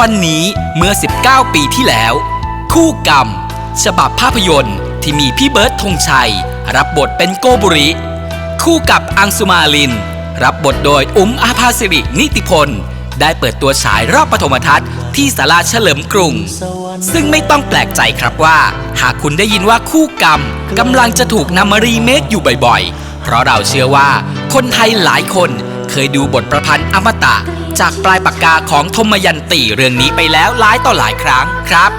วันนี้เมื่อ 19 ปีที่แล้ว คู่กรรม ฉบับภาพยนตร์ที่มีพี่เบิร์ดธงชัย รับบทเป็นโกบุริ คู่กับอังสุมาลิน รับบทโดยอุ้มอาภาสิรินิติพล ได้เปิดตัวฉายรอบปฐมทัศน์ที่ศาลาเฉลิมกรุง ซึ่งไม่ต้องแปลกใจครับว่า หากคุณได้ยินว่าคู่กรรมกำลังจะถูกนำมารีเมคอยู่บ่อยๆ เพราะเราเชื่อว่าคนไทยหลายคน เคยดูบทประพันธ์อมตะ จากปลายปากกาของธมยันตีเรื่องนี้ไปแล้วหลายต่อหลายครั้งครับ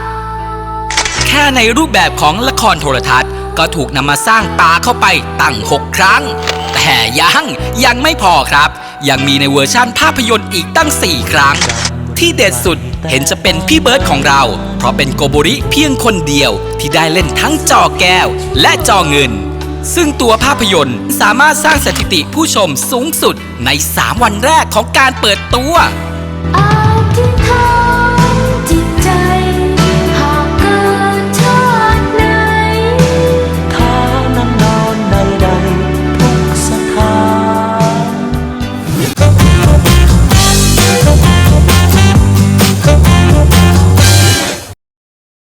แค่ในรูปแบบของละครโทรทัศน์ ก็ถูกนำมาสร้างตาเข้าไปตั้ง 6 ครั้ง แต่ยังยังไม่พอครับ ยังมีในเวอร์ชั่นภาพยนตร์อีกตั้ง 4 ครั้ง ที่เด็ดสุดเห็นจะเป็นพี่เบิร์ดของเรา เพราะเป็นโกโบริเพียงคนเดียวที่ได้เล่นทั้งจอแก้วและจอเงิน ซึ่งตัวภาพยนตร์สามารถสร้างสถิติผู้ชมสูงสุดใน 3 วันแรกของการเปิดตัว I